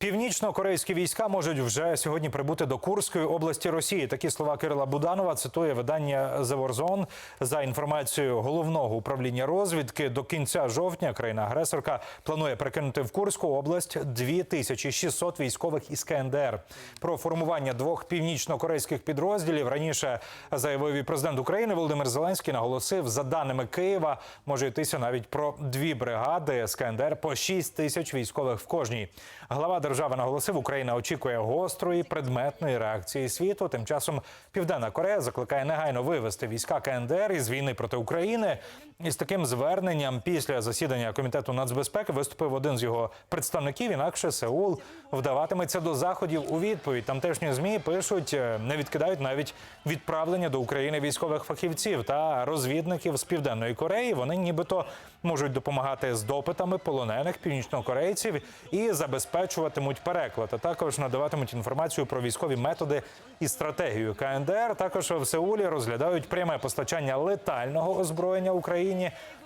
Північно-корейські війська можуть вже сьогодні прибути до Курської області Росії. Такі слова Кирила Буданова цитує видання The Warzone. За інформацією головного управління розвідки. До кінця жовтня країна-агресорка планує прикинути в Курську область 2600 військових із КНДР. Про формування двох північно-корейських підрозділів раніше заявив і президент України Володимир Зеленський. Наголосив, за даними Києва, може йтися навіть про дві бригади з КНДР по 6 тисяч військових в кожній. Глава держави наголосив, Україна очікує гострої предметної реакції світу. Тим часом Південна Корея закликає негайно вивести війська КНДР із війни проти України. І з таким зверненням після засідання комітету нацбезпеки виступив один з його представників. Інакше Сеул вдаватиметься до заходів у відповідь. Тамтешні змі пишуть, е, не відкидають навіть відправлення до України військових фахівців та розвідників з південної Кореї. Вони нібито можуть допомагати з допитами полонених північнокорейців і забезпечуватимуть переклад. А також надаватимуть інформацію про військові методи і стратегію КНДР. Також в Сеулі розглядають пряме постачання летального озброєння Україні.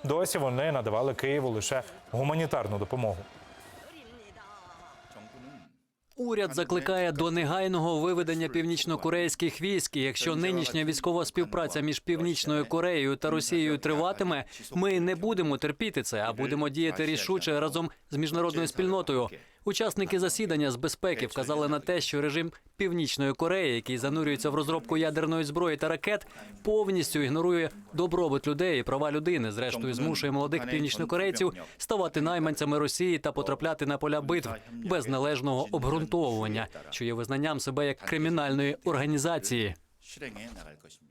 Досі вони надавали Києву лише гуманітарну допомогу. Уряд закликає до негайного виведення північнокорейських військ. Якщо нинішня військова співпраця між північною Кореєю та Росією триватиме, ми не будемо терпіти це, а будемо діяти рішуче разом з міжнародною спільнотою. Учасники засідання з безпеки вказали на те, що режим Північної Кореї, який занурюється в розробку ядерної зброї та ракет, повністю ігнорує добробут людей і права людини. Зрештою, змушує молодих північнокорейців ставати найманцями Росії та потрапляти на поля битв без належного обґрунтовування, що є визнанням себе як кримінальної організації. 실행해 나갈 것입니다.